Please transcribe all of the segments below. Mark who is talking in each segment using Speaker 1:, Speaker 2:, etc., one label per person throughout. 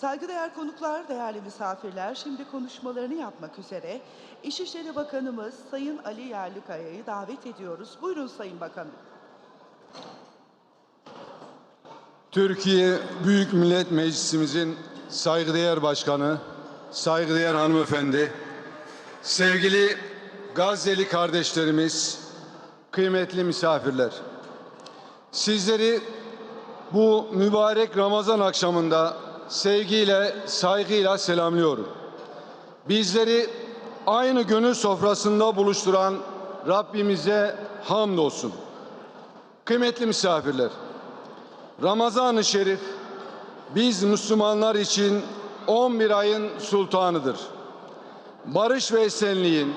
Speaker 1: Saygıdeğer konuklar, değerli misafirler, şimdi konuşmalarını yapmak üzere İçişleri Bakanımız Sayın Ali Yerlikaya'yı davet ediyoruz. Buyurun Sayın Bakanım.
Speaker 2: Türkiye Büyük Millet Meclisimizin saygıdeğer başkanı, saygıdeğer hanımefendi, sevgili Gazze'li kardeşlerimiz, kıymetli misafirler. Sizleri bu mübarek Ramazan akşamında sevgiyle, saygıyla selamlıyorum. Bizleri aynı gönül sofrasında buluşturan Rabbimize hamdolsun. Kıymetli misafirler, Ramazan-ı Şerif biz Müslümanlar için 11 ayın sultanıdır. Barış ve esenliğin,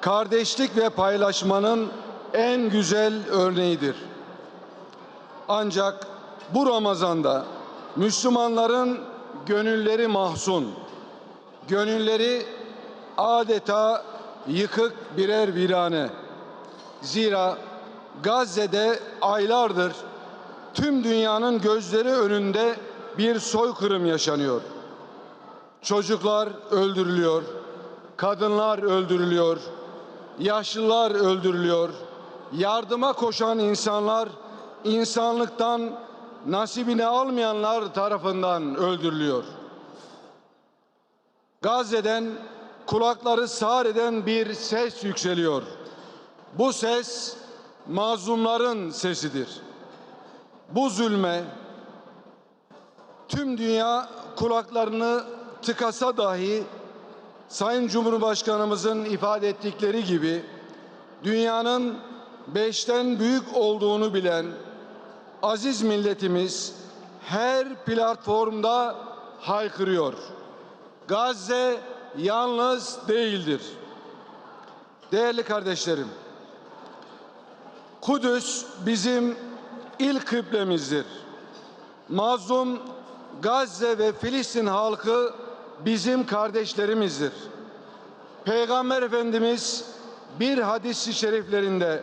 Speaker 2: kardeşlik ve paylaşmanın en güzel örneğidir. Ancak bu Ramazan'da Müslümanların gönülleri mahzun, gönülleri adeta yıkık birer virane. Zira Gazze'de aylardır tüm dünyanın gözleri önünde bir soykırım yaşanıyor. Çocuklar öldürülüyor, kadınlar öldürülüyor, yaşlılar öldürülüyor. Yardıma koşan insanlar insanlıktan nasibini almayanlar tarafından öldürülüyor. Gazze'den kulakları sağır eden bir ses yükseliyor. Bu ses mazlumların sesidir. Bu zulme tüm dünya kulaklarını tıkasa dahi Sayın Cumhurbaşkanımızın ifade ettikleri gibi dünyanın beşten büyük olduğunu bilen aziz milletimiz her platformda haykırıyor. Gazze yalnız değildir. Değerli kardeşlerim, Kudüs bizim ilk kıblemizdir. Mazlum Gazze ve Filistin halkı bizim kardeşlerimizdir. Peygamber Efendimiz bir hadis-i şeriflerinde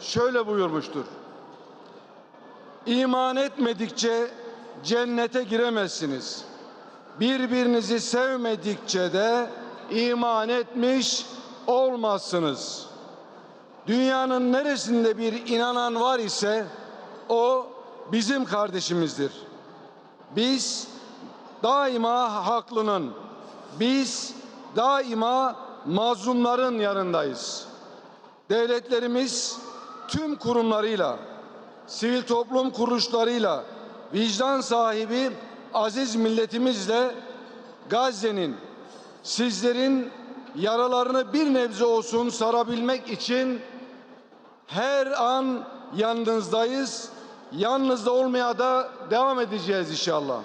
Speaker 2: şöyle buyurmuştur. İman etmedikçe cennete giremezsiniz. Birbirinizi sevmedikçe de iman etmiş olmazsınız. Dünyanın neresinde bir inanan var ise o bizim kardeşimizdir. Biz daima haklının, biz daima mazlumların yanındayız. Devletlerimiz tüm kurumlarıyla, sivil toplum kuruluşlarıyla, vicdan sahibi aziz milletimizle Gazze'nin, sizlerin yaralarını bir nebze olsun sarabilmek için her an yanınızdayız. Yalnız da olmaya da devam edeceğiz inşallah.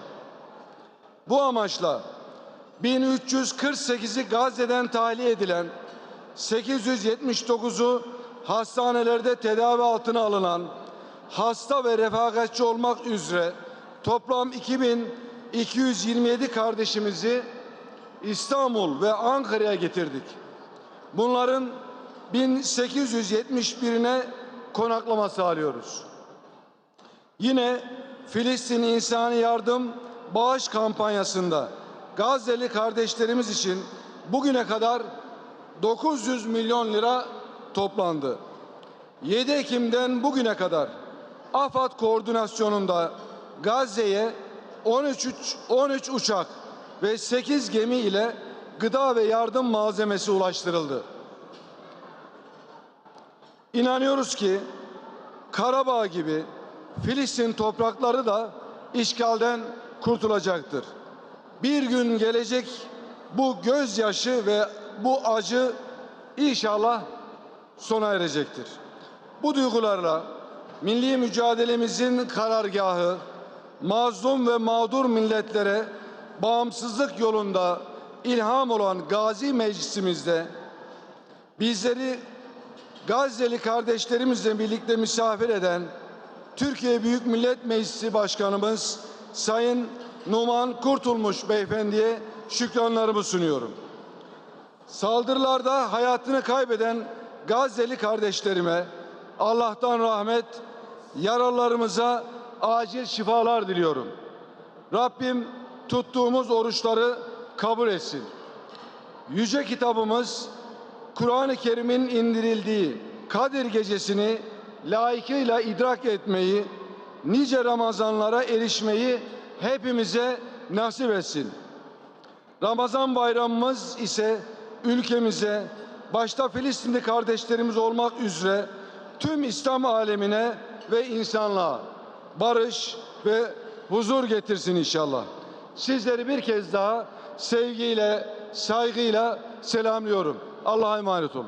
Speaker 2: Bu amaçla 1348'i Gazze'den tahliye edilen 879'u hastanelerde tedavi altına alınan hasta ve refakatçi olmak üzere toplam 2227 kardeşimizi İstanbul ve Ankara'ya getirdik. Bunların 1871'ine konaklama sağlıyoruz. Yine Filistin İnsani Yardım Bağış Kampanyası'nda Gazze'li kardeşlerimiz için bugüne kadar 900 milyon lira toplandı. 7 Ekim'den bugüne kadar AFAD koordinasyonunda Gazze'ye 13, 13 uçak ve 8 gemi ile gıda ve yardım malzemesi ulaştırıldı. İnanıyoruz ki Karabağ gibi Filistin toprakları da işgalden kurtulacaktır. Bir gün gelecek bu gözyaşı ve bu acı inşallah sona erecektir. Bu duygularla milli mücadelemizin karargahı mazlum ve mağdur milletlere bağımsızlık yolunda ilham olan Gazi Meclisimizde bizleri Gazze'li kardeşlerimizle birlikte misafir eden Türkiye Büyük Millet Meclisi Başkanımız Sayın Numan Kurtulmuş Beyefendi'ye şükranlarımı sunuyorum. Saldırılarda hayatını kaybeden Gazze'li kardeşlerime Allah'tan rahmet, yaralılarımıza acil şifalar diliyorum. Rabbim tuttuğumuz oruçları kabul etsin. Yüce kitabımız Kur'an-ı Kerim'in indirildiği Kadir gecesini layıkıyla idrak etmeyi, nice Ramazanlara erişmeyi hepimize nasip etsin. Ramazan bayramımız ise ülkemize, başta Filistinli kardeşlerimiz olmak üzere tüm İslam alemine ve insanlığa barış ve huzur getirsin inşallah. Sizleri bir kez daha sevgiyle, saygıyla selamlıyorum. Allah'a emanet olun.